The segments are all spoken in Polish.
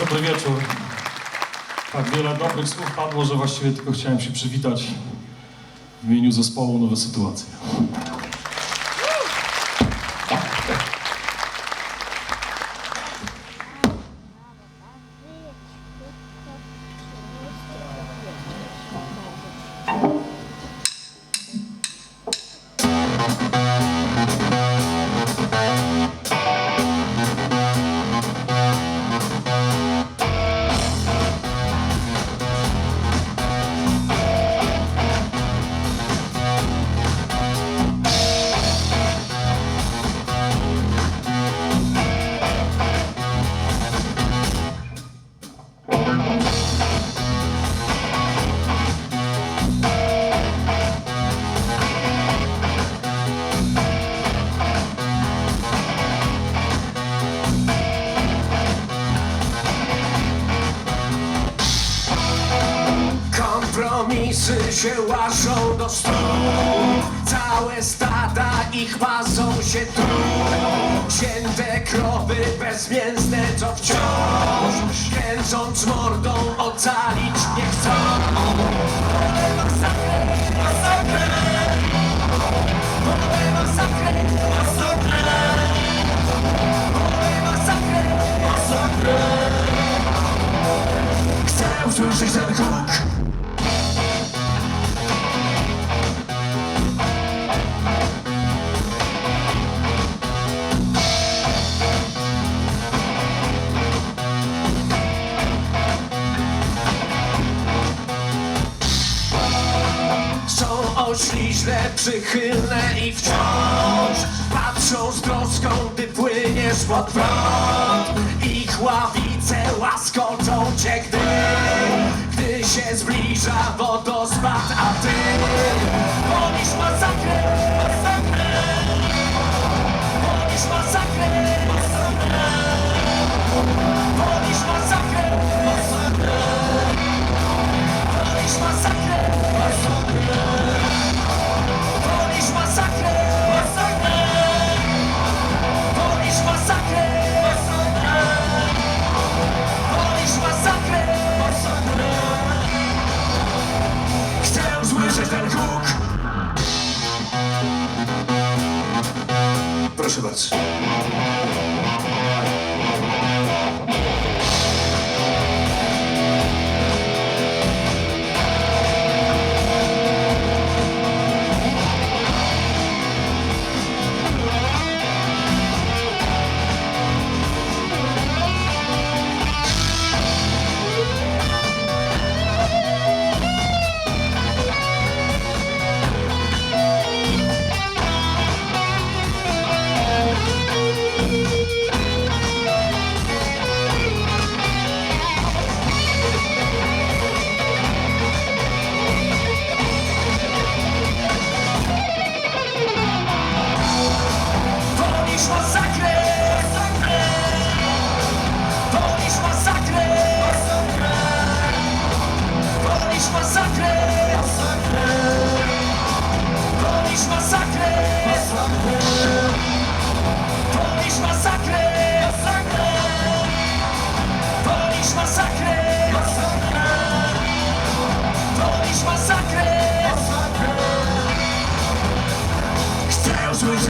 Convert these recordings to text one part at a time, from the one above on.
Dobry wieczór. Tak, wiele dobrych słów padło, że właściwie tylko chciałem się przywitać w imieniu zespołu Nowe Sytuacje. Kompromisy się łażą do stóp Całe stada ich mazą się tu. Cięte krowy bezmięsne to wciąż Kręcąc mordą ocalić nie chcą. Chcę usłyszeć ten ośliźne, przychylne i wciąż Patrzą z troską, gdy płyniesz pod prąd. Ich ławice łaskoczą cię, gdy Gdy się zbliża wodospad, a ty Proszę bardzo.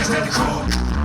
System Shock.